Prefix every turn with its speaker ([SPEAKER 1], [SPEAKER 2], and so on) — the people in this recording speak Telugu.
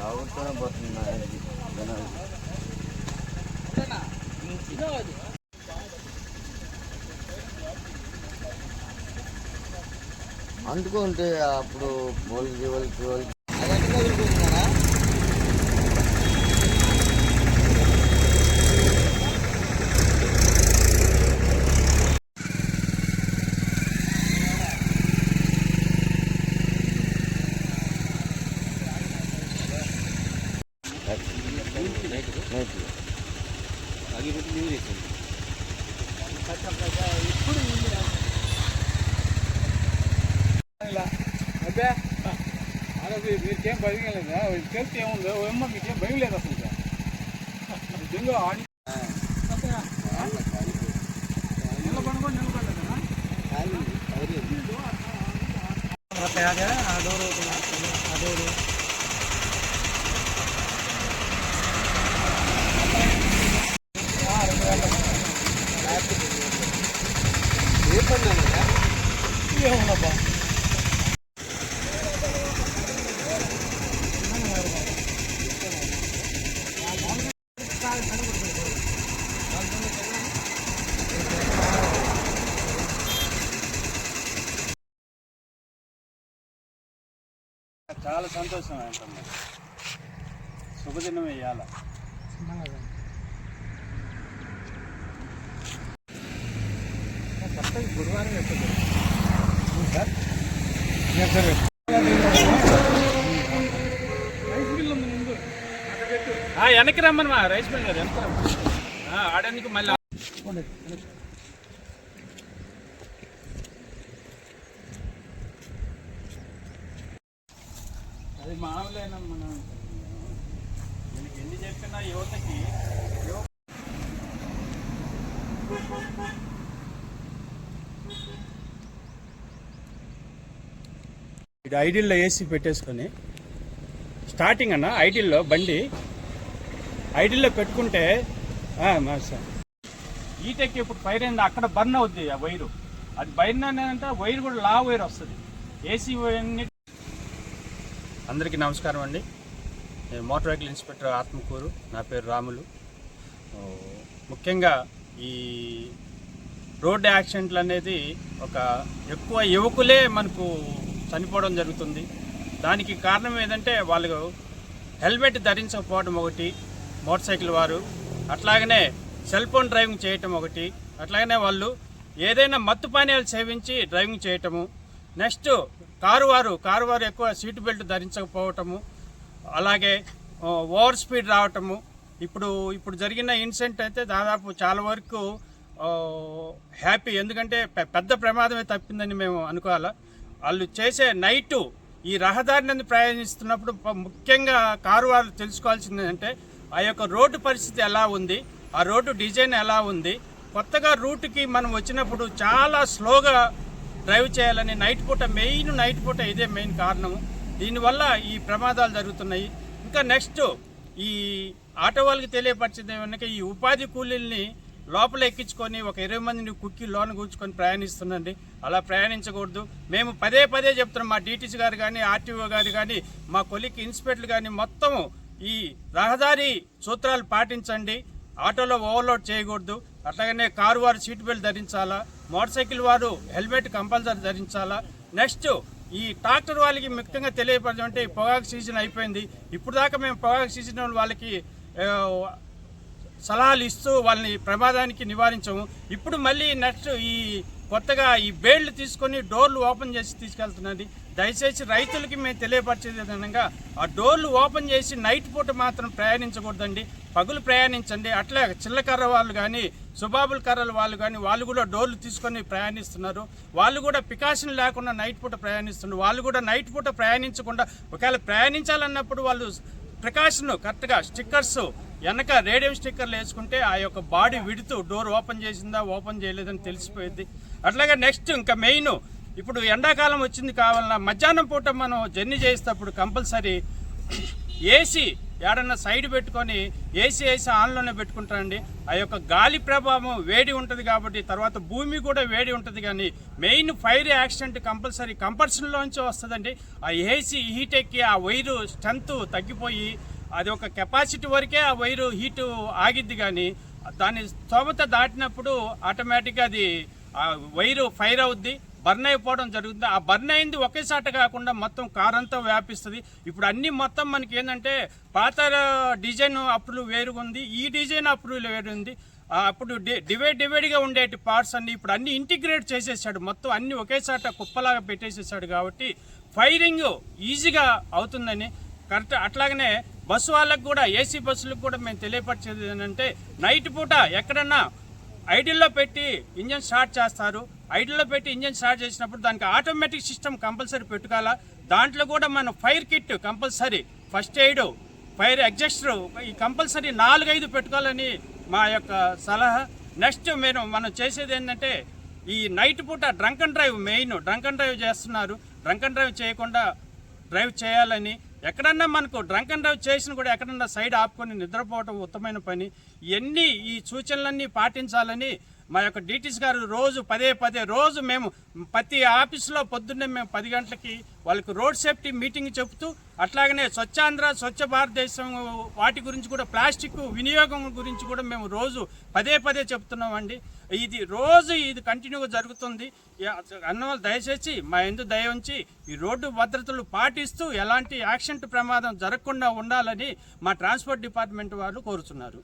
[SPEAKER 1] ಅವ್ರ
[SPEAKER 2] ಥರ ಬರ್ತೀನಿ ನಾನು అందుకుంటే అప్పుడు వాళ్ళకి వాళ్ళకి వాళ్ళకి నైట్
[SPEAKER 1] అదే అదే మీకేం భయం లేదా తెలిసి ఏముందో ఏమో మీకేం భయం లేదు అసలు నిజంగా ఆడి నిలబడుకో నిలబడలేదా ఏమన్నబ్బా చాలా సంతోషం ఏంటమ్మా. శుభదినం వేయాల గురువారం సార్ వెనక్కి రమ్మని మా రైస్ మిల్ గారు వెనక్కి రమ్మని. ఆడడానికి మళ్ళీ అది మామూలేనమ్మా. మనం ఎన్ని చెప్పినా యువతకి యువ- ఇది ఐడిల్లో ఏసీ పెట్టేసుకొని స్టార్టింగ్ అన్న ఐడిల్లో బండి ఐడిల్లో పెట్టుకుంటే మా సార్. ఈటెక్ ఇప్పుడు ఫైర్ అయింది అక్కడ బర్న్ అవుద్ది ఆ వైరు. అది బర్న్ అంటే వైర్ కూడా లా వైర్ వస్తుంది. ఏసీ అందరికీ నమస్కారం అండి. నేను మోటార్ వెహికల్ ఇన్స్పెక్టర్ ఆత్మకూరు నా పేరు రాములు. ముఖ్యంగా ఈ రోడ్ యాక్సిడెంట్లు అనేది ఒక ఎక్కువ యువకులే మనకు చనిపోవడం జరుగుతుంది. దానికి కారణం ఏంటంటే వాళ్ళు హెల్మెట్ ధరించకపోవడం ఒకటి మోటార్ సైకిల్ వారు అట్లాగనే సెల్ ఫోన్ డ్రైవింగ్ చేయటం ఒకటి అట్లాగనే వాళ్ళు ఏదైనా మత్తు పానీయాలు సేవించి డ్రైవింగ్ చేయటము నెక్స్ట్ కారు వారు కారు వారు ఎక్కువ సీటు బెల్ట్ ధరించకపోవటము అలాగే ఓవర్ స్పీడ్ రావటము. ఇప్పుడు ఇప్పుడు జరిగిన ఇన్సిడెంట్ అయితే దాదాపు చాలా వరకు హ్యాపీ. ఎందుకంటే పెద్ద ప్రమాదమే తప్పిందని మేము అనుకోవాలా. వాళ్ళు చేసే నైటు ఈ రహదారిని ప్రయాణిస్తున్నప్పుడు ముఖ్యంగా కారు వారు తెలుసుకోవాల్సింది ఏంటంటే ఆ యొక్క రోడ్డు పరిస్థితి ఎలా ఉంది ఆ రోడ్డు డిజైన్ ఎలా ఉంది కొత్తగా రూట్కి మనం వచ్చినప్పుడు చాలా స్లోగా డ్రైవ్ చేయాలని నైట్ పూట మెయిన్ నైట్ పూట ఇదే మెయిన్ కారణము దీనివల్ల ఈ ప్రమాదాలు జరుగుతున్నాయి. ఇంకా నెక్స్ట్ ఈ ఆటో వాళ్ళకి తెలియపరిచింది ఏమన్నా ఈ ఉపాధి కూలీల్ని లోపల ఎక్కించుకొని ఒక ఇరవై మందిని కుక్కి లోన కూర్చుకొని ప్రయాణిస్తుందండి. అలా ప్రయాణించకూడదు. మేము పదే పదే చెప్తున్నాం మా డీటీసీ గారు కానీ ఆర్టీఓ గారు కానీ మా కొలికి ఇన్స్పెక్టర్లు కానీ మొత్తం ఈ రహదారి సూత్రాలు పాటించండి. ఆటోలో ఓవర్లోడ్ చేయకూడదు. అట్లాగనే కారు వారు సీట్ బెల్ట్ ధరించాలా? మోటార్ సైకిల్ వారు హెల్మెట్ కంపల్సరీ ధరించాలా? నెక్స్ట్ ఈ ట్రాక్టర్ వాళ్ళకి ముఖ్యంగా తెలియపరచమంటే అంటే పొగాకు సీజన్ అయిపోయింది. ఇప్పుడు దాకా మేము పొగాకు సీజన్ వాళ్ళకి సలహాలు ఇస్తూ వాళ్ళని ప్రమాదానికి నివారించము. ఇప్పుడు మళ్ళీ నెక్స్ట్ ఈ కొత్తగా ఈ బేళ్ళు తీసుకొని డోర్లు ఓపెన్ చేసి తీసుకెళ్తున్నది. దయచేసి రైతులకి మేము తెలియపరిచే విధంగా ఆ డోర్లు ఓపెన్ చేసి నైట్ పూట మాత్రం ప్రయాణించకూడదండి. పగులు ప్రయాణించండి. అట్లా చిల్లకర్ర వాళ్ళు కానీ సుబాబుల్ కర్రల వాళ్ళు కానీ వాళ్ళు కూడా డోర్లు తీసుకొని ప్రయాణిస్తున్నారు. వాళ్ళు కూడా పికాషన్ లేకుండా నైట్ పూట ప్రయాణిస్తున్నారు. వాళ్ళు కూడా నైట్ పూట ప్రయాణించకుండా ఒకవేళ ప్రయాణించాలన్నప్పుడు వాళ్ళు ప్రికాషన్ కరెక్ట్గా స్టిక్కర్స్ వెనక రేడియం స్టిక్కర్లు వేసుకుంటే ఆ యొక్క బాడీ విడుతూ డోర్ ఓపెన్ చేసిందా ఓపెన్ చేయలేదని తెలిసిపోయింది. అట్లాగే నెక్స్ట్ ఇంకా మెయిన్ ఇప్పుడు ఎండాకాలం వచ్చింది కావాలన్నా మధ్యాహ్నం పూట మనం జర్నీ చేసేటప్పుడు కంపల్సరీ ఏసీ ఏడన్నా సైడ్ పెట్టుకొని ఏసీ వేసి ఆన్లోనే పెట్టుకుంటారండి. ఆ యొక్క గాలి ప్రభావం వేడి ఉంటుంది కాబట్టి తర్వాత భూమి కూడా వేడి ఉంటుంది కానీ మెయిన్ ఫైర్ యాక్సిడెంట్ కంపల్సరీ కంపల్సరీలోంచి వస్తుందండి. ఆ ఏసీ హీట్ ఎక్కి ఆ వైరు స్ట్రెంత్ తగ్గిపోయి అది ఒక కెపాసిటీ వరకే ఆ వైరు హీటు ఆగిద్ది కానీ దాని స్తోమత దాటినప్పుడు ఆటోమేటిక్గా అది ఆ వైరు ఫైర్ అవుద్ది బర్న్ అయిపోవడం జరుగుతుంది. ఆ బర్న్ అయింది ఒకేసాట కాకుండా మొత్తం కార్ అంతా వ్యాపిస్తుంది. ఇప్పుడు అన్ని మొత్తం మనకి ఏంటంటే పాత డిజైన్ అప్పుడు వేరుగా ఉంది ఈ డిజైన్ అప్పుడు వేరు ఉంది అప్పుడు డి- డివైడ్ డివైడ్గా ఉండేటి పార్ట్స్ అన్ని ఇప్పుడు అన్ని ఇంటిగ్రేట్ చేసేసాడు. మొత్తం అన్ని ఒకేసాట కుప్పలాగా పెట్టేసేసాడు కాబట్టి ఫైరింగ్ ఈజీగా అవుతుందని కరెక్ట్ అట్లాగనే బస్సు వాళ్ళకు కూడా ఏసీ బస్సులకు కూడా మేము తెలియపరిచేది ఏంటంటే నైట్ పూట ఎక్కడన్నా ఐడిల్లో పెట్టి ఇంజన్ స్టార్ట్ చేస్తారు. ఐడిల్లో పెట్టి ఇంజన్ స్టార్ట్ చేసినప్పుడు దానికి ఆటోమేటిక్ సిస్టమ్ కంపల్సరీ పెట్టుకోవాలా? దాంట్లో కూడా మనం fire kit compulsory first aid fire exhauster ఈ కంపల్సరీ నాలుగైదు పెట్టుకోవాలని మా యొక్క సలహా. నెక్స్ట్ మేము మనం చేసేది ఏంటంటే ఈ నైట్ పూట drunk and drive main drunk and drive చేస్తున్నారు. డ్రంక్ అండ్ డ్రైవ్ చేయకుండా డ్రైవ్ చేయాలని ఎక్కడన్నా మనకు డ్రంక్ అండ్ డ్రైవ్ చేసిన కూడా ఎక్కడన్నా సైడ్ ఆపుకొని నిద్రపోవటం ఉత్తమైన పని. ఇవన్నీ ఈ సూచనలన్నీ పాటించాలని మా యొక్క డీటీస్ గారు రోజు పదే పదే రోజు మేము ప్రతి ఆఫీసులో పొద్దున్నే మేము పది గంటలకి వాళ్ళకి రోడ్ సేఫ్టీ మీటింగ్ చెబుతూ అట్లాగనే స్వచ్ఛాంధ్ర స్వచ్ఛ భారతదేశం వాటి గురించి కూడా ప్లాస్టిక్ వినియోగం గురించి కూడా మేము రోజు పదే పదే చెప్తున్నామండి. ఇది రోజు ఇది కంటిన్యూగా జరుగుతుంది. అన్నవాళ్ళు దయచేసి మా ఎందు దయ ఉంచి ఈ రోడ్డు భద్రతలు పాటిస్తూ ఎలాంటి యాక్సిడెంట్ ప్రమాదం జరగకుండా ఉండాలని మా ట్రాన్స్పోర్ట్ డిపార్ట్మెంట్ వాళ్ళు కోరుతున్నారు.